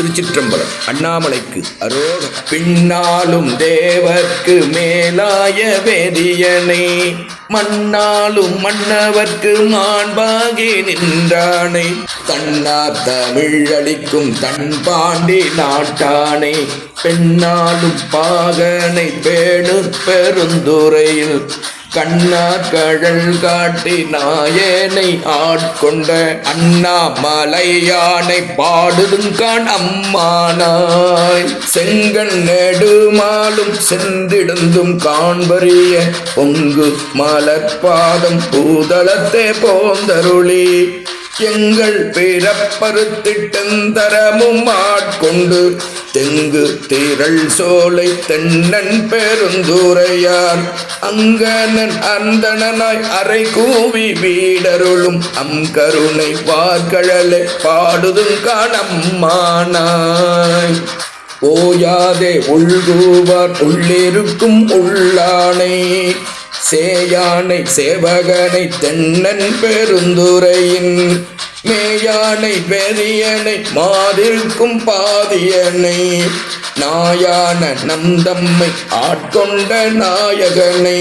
திருச்சிற்றம்பலம். அண்ணாமலைக்கு அரோக பின்னாலும் தேவர்க்கு மேலாய வேதியனை மண்ணாலும் மன்னவர்க்கு மாண்பாகி நின்றானை தன்னார் தமிழ் அளிக்கும் தன் பாண்டி நாட்டானை பெண்ணாலும் பாகனை பேணு பெருந்துரையில் கண்ணா கழல் காட்டி நாயனை ஆட்கொண்ட அண்ணா மலையானை பாடுதுங்கான் அம்மானாய். செங்கண் நெடுமாலும் சென்றிடுந்தும் காண்பறிய பொங்கு மலர்பாதம் பூதளத்தே போந்தருளி. எங்கள் பிறப்பறுத்திட்டந்தரமும் ஆட்கொண்டு தெங்கு திரள் சோலை தென்னன் பெருந்துரையார். அங்கனன் அந்தணனாய் அரை கூவி வீடருளும் அம் கருணை வார்கழலை பாடுதும் காணம்மானாய். ஓயாதே உள்கூவார் உள்ளிருக்கும் உள்ளானை. சேயானை சேவகனை தென்னன் பெருந்துரையின் மேயானை பெரியனை மாதிருக்கும் பாதியனை நாயான நந்தம்மை ஆட்கொண்ட நாயகனை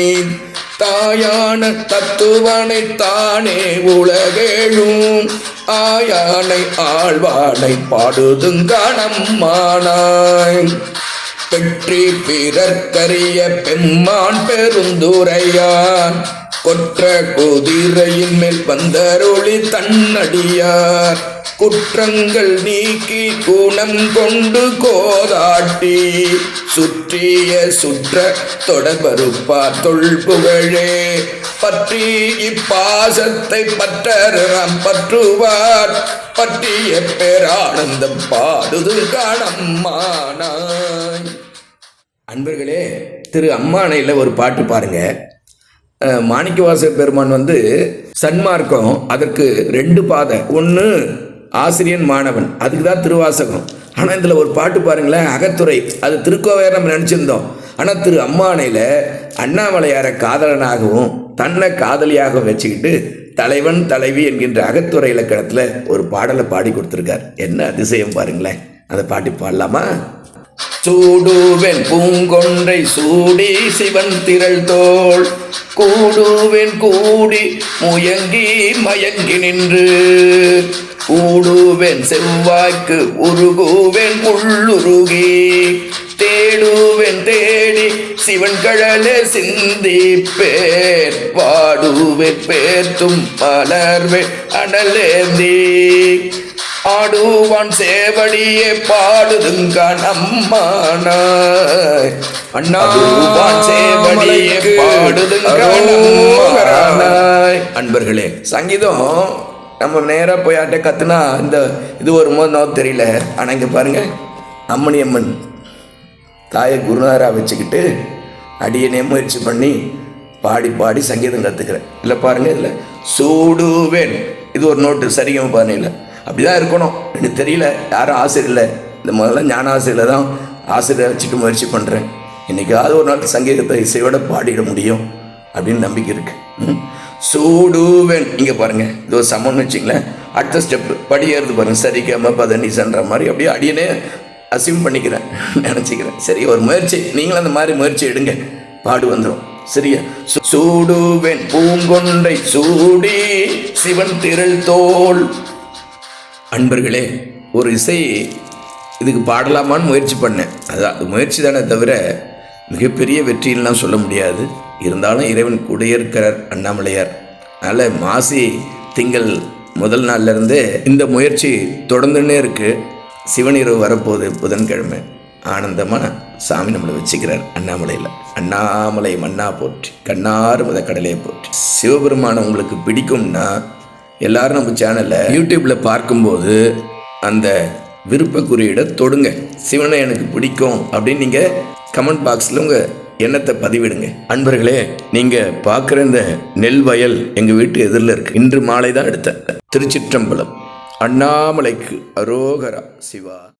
தாயான தத்துவனை தானே உலகேழும் ஆயானை ஆழ்வானை பாடுதுங்கானம்மானாய் பெற்றி பிறர்க்கரிய பெம்மான் பெருந்துரையான் கொற்ற குதிரையின் மேல் வந்தருளி தன்னடியார். குற்றங்கள் நீக்கி குணம் கொண்டு கோதாட்டி. சுற்றிய சுற்ற தொடர்பருப்பார் தொல்புகழே. பற்றி இப்பாசத்தை பற்றறம் பற்றுவார். பற்றிய பேரானந்தம் பாடுது காணம்மானாய். அன்பர்களே திரு அம்மானையில் ஒரு பாட்டு பாருங்க. மாணிக்கவாச பெருமான் வந்து சன்மார்க்கம் அதற்கு ரெண்டு பாதை. ஒன்று ஆசிரியன் மாணவன் அதுக்கு தான் திருவாசகம். ஆனால் இதில் ஒரு பாட்டு பாருங்களேன் அகத்துறை. அது திருக்கோவையார் நம்ம நினச்சிருந்தோம். ஆனால் திரு அம்மானையில் அண்ணாமலையாரை காதலனாகவும் தன்னை காதலியாகவும் வச்சுக்கிட்டு தலைவன் தலைவி என்கின்ற அகத்துறை இலக்கணத்தில் ஒரு பாடலை பாடி கொடுத்துருக்கார். என்ன அதிசயம் பாருங்களேன். அந்த பாட்டி பாடலாமா? சூடுவேன் பூங்கொன்றை சூடி சிவன் திரள் தோள். கூடுவேன் கூடி முயங்கி மயங்கி நின்று. கூடுவேன் செவ்வாய்க்கு உருகுவேன் உள்ளுருகி. தேடுவேன் தேடி சிவன் கழலே சிந்திப்பேர் பாடுவேன் பேர்த்தும் மலர்வேன் அனலேந்தி. ஆடுவான் சேவடியே பாடுதுங்கான் அம்மானாய் அண்ணாவான் சேவடியே அம்மானாய் அன்பர்களே சங்கீதம் நம்ம நேராக போய் ஆட்ட கத்துனா இந்த இது வருமோ நோ தெரியல. ஆனால் இங்கே பாருங்க அம்மணி அம்மன் தாயை குருநாதராக வச்சுக்கிட்டு அடியனே முயற்சி பண்ணி பாடி பாடி சங்கீதம் கற்றுக்கிறேன் இல்லை பாருங்கள் இதில் சூடுவேன். இது ஒரு நோட்டு சரிகம பாருங்க அப்படி தான் இருக்கணும். எனக்கு தெரியல யாரும் ஆசிரியர் இல்லை. இந்த முதல்ல ஞான ஆசிரியர் தான் ஆசிரியரை வச்சுக்க முயற்சி பண்ணுறேன் என்றைக்காவது ஒரு நாள் சங்கீதத்தை இசையோட பாடிட முடியும் அப்படின்னு நம்பிக்கை இருக்கு. ம். சூடுவேன். இங்கே பாருங்க. இது ஒரு சமம்னு வச்சிங்களேன். அடுத்த ஸ்டெப்பு படியேறது ஏறுது பாருங்க. சரிக்காம பதனிசன்ற மாதிரி அப்படியே அடியனே அசிம் பண்ணிக்கிறேன். நினச்சிக்கிறேன். சரி ஒரு முயற்சி. நீங்களும் அந்த மாதிரி முயற்சி எடுங்க. பாடு வந்துடும் சரியா? சூடுவேன். பூங்கொன்றை சூடி சிவன் திரள் தோல் அன்பர்களே ஒரு இசை இதுக்கு பாடலாமான்னு முயற்சி பண்ணேன். அதான் அது முயற்சி தானே தவிர மிகப்பெரிய வெற்றியெல்லாம் சொல்ல முடியாது. இருந்தாலும் இறைவன் கூட இருக்கிறார் அண்ணாமலையார். அதனால் மாசி திங்கள் முதல் நாள்ல இருந்தே இந்த முயற்சி தொடர்ந்துன்னே இருக்குது சிவனிரவு வரப்போகுது புதன்கிழமை. ஆனந்தமாக சாமி நம்மளை வச்சுக்கிறார் அண்ணாமலையில். அண்ணாமலை மண்ணா போற்றி கண்ணாறு முத கடலையை போற்றி. சிவபெருமானை உங்களுக்கு பிடிக்கும்னா எல்லாரும் நம்ம சேனலை யூடியூப்பில் பார்க்கும்போது அந்த விருப்ப குறியீடை தொடுங்க. சிவனை எனக்கு பிடிக்கும் அப்படின்னு நீங்கள் கமெண்ட் பாக்ஸில் உங்கள் எண்ணத்தை பதிவிடுங்க. அன்பர்களே நீங்கள் பார்க்குற இந்த நெல் வயல் எங்கள் வீட்டு எதிரில் இருக்கு. இன்று மாலை தான் எடுத்தேன் திருச்சிற்றம்பலம். அண்ணாமலைக்கு அரோகரா சிவா.